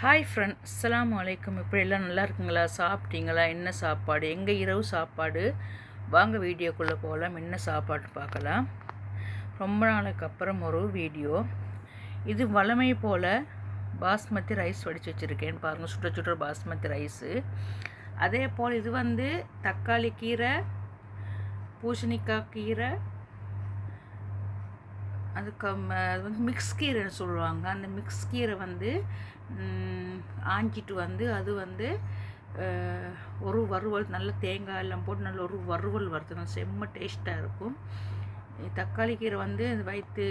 Hi friend அஸ்லாம் வலைக்கம் இப்படி எல்லாம் நல்லா இருக்குங்களா? சாப்பிட்டீங்களா? என்ன சாப்பாடு? எங்கள் இரவு சாப்பாடு? வாங்க வீடியோக்குள்ளே போகலாம். என்ன சாப்பாடு பார்க்கலாம். ரொம்ப நாளுக்கு அப்புறம் ஒரு வீடியோ. இது வளமை போல் பாஸ்மதி ரைஸ் வடித்து வச்சுருக்கேன். பாருங்கள் சுட சுட பாஸ்மதி ரைஸு. அதே போல் இது வந்து தக்காளி கீரை பூசணிக்காய் கீரை அதுக்கு அது வந்து மிக்ஸ் கீரைன்னு சொல்லுவாங்க. அந்த மிக்ஸ் கீரை வந்து ஆஞ்சிட்டு வந்து அது வந்து ஒரு வறுவல் நல்ல தேங்காய் எல்லாம் போட்டு நல்ல ஒரு வறுவல் வறுத்தணும். செம்ம டேஸ்ட்டாக இருக்கும். தக்காளி கீரை வந்து இந்த வயிற்று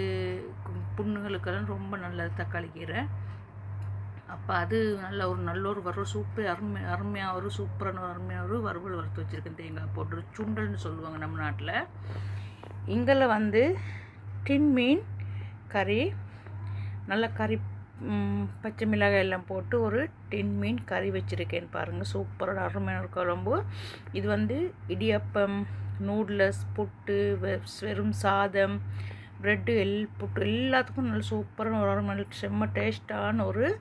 கு- புண்ணுகளுக்கெல்லாம் ரொம்ப நல்லது தக்காளி கீரை. அப்போ அது நல்ல ஒரு நல்ல ஒரு வறுவல் சூப்பர் அருமை அருமையாக ஒரு சூப்பரான ஒரு அருமையான ஒரு வறுவல் வறுத்து வச்சுருக்கேன். தேங்காய் போட்டு சுண்டல்னு சொல்லுவாங்க நம்ம நாட்டில். இங்கெல்லாம் வந்து டின் மீன் கறி நல்ல கறி பச்சை மிளகாய் எல்லாம் போட்டு ஒரு டின் மீன் கறி வச்சுருக்கேன் பாருங்கள் சூப்பராக அருமையான ஒரு குழம்பு. இது வந்து இடியப்பம் நூடுல்ஸ் புட்டு வெ- வெறும் சாதம் ப்ரெட்டு எல் புட்டு எல்லாத்துக்கும் நல்ல சூப்பரான ஒரு அருமை செம்ம டேஸ்டான ஒரு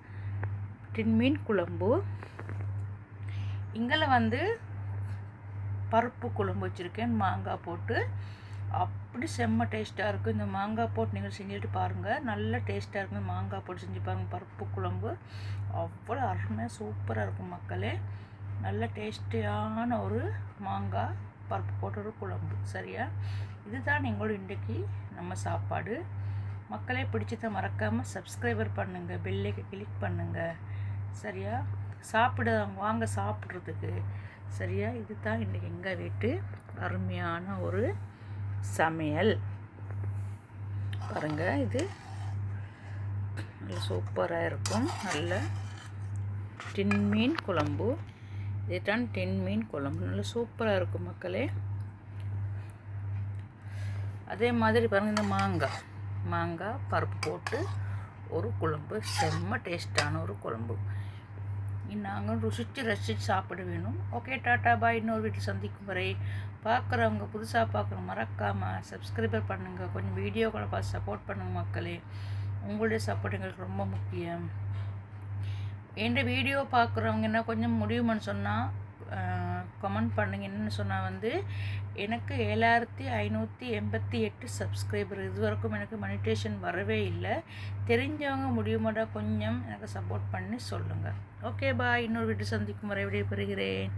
டின் மீன் குழம்பு. இங்கே வந்து பருப்பு குழம்பு வச்சுருக்கேன். மாங்காய் போட்டு அப்படி செம்ம டேஸ்ட்டாக இருக்கும். இந்த மாங்காய் போட்டு நீங்கள் செஞ்சுட்டு பாருங்கள் நல்ல டேஸ்ட்டாக இருக்கும். மாங்காய் போட்டு செஞ்சு பாருங்கள் பருப்பு குழம்பு. அவ்வளோ அருமையாக சூப்பராக இருக்கும் மக்களே. நல்ல டேஸ்டியான ஒரு மாங்காய் பருப்பு போட்ட ஒரு குழம்பு. சரியா? இதுதான் எங்களோட இன்றைக்கு நம்ம சாப்பாடு. மக்களே பிடிச்சதை மறக்காமல் சப்ஸ்கிரைபர் பண்ணுங்கள் பெல்லைக்கு கிளிக் பண்ணுங்கள் சரியா? சாப்பிட வாங்க சாப்பிட்றதுக்கு. சரியா? இதுதான் இன்றைக்கி எங்கள் வீட்டு அருமையான ஒரு சமையல். பாருங்க இது நல்லா சூப்பராக இருக்கும். நல்ல டின் மீன் குழம்பு. இதுதான் டின் மீன் குழம்பு. நல்ல சூப்பராக இருக்கும் மக்களே. அதே மாதிரி பாருங்க இந்த மாங்காய். மாங்காய் பருப்பு போட்டு ஒரு குழம்பு. செம்ம டேஸ்டான ஒரு குழம்பு. நாங்கள் ருசித்து ரசித்து சாப்பிட வேணும். ஓகே டாட்டா பாய் இன்னொரு வீட்டில் சந்திக்கும் வரை பார்க்குறவங்க புதுசாக பார்க்குற மறக்காமல் சப்ஸ்கிரைபர் பண்ணுங்கள் கொஞ்சம் வீடியோக்களை பார்த்து சப்போர்ட் பண்ணுங்கள் மக்களே. உங்களுடைய சப்போர்ட் எங்களுக்கு ரொம்ப முக்கியம். என் வீடியோ பார்க்குறவங்க என்ன கொஞ்சம் முடியுமான்னு சொன்னால் கமெண்ட் பண்ணுங்கள் என்னென்னு சொன்னால் வந்து எனக்கு ஏழாயிரத்தி ஐநூற்றி எண்பத்தி எட்டு சப்ஸ்கிரைபர் இது வரைக்கும் எனக்கு மெடிடேஷன் வரவே இல்லை. தெரிஞ்சவங்க முடியுமாடா கொஞ்சம் எனக்கு சப்போர்ட் பண்ணி சொல்லுங்கள் ஓகே பாய் இன்னொரு வீட்டு சந்திக்கும் வரை விடைபெறுகிறேன்.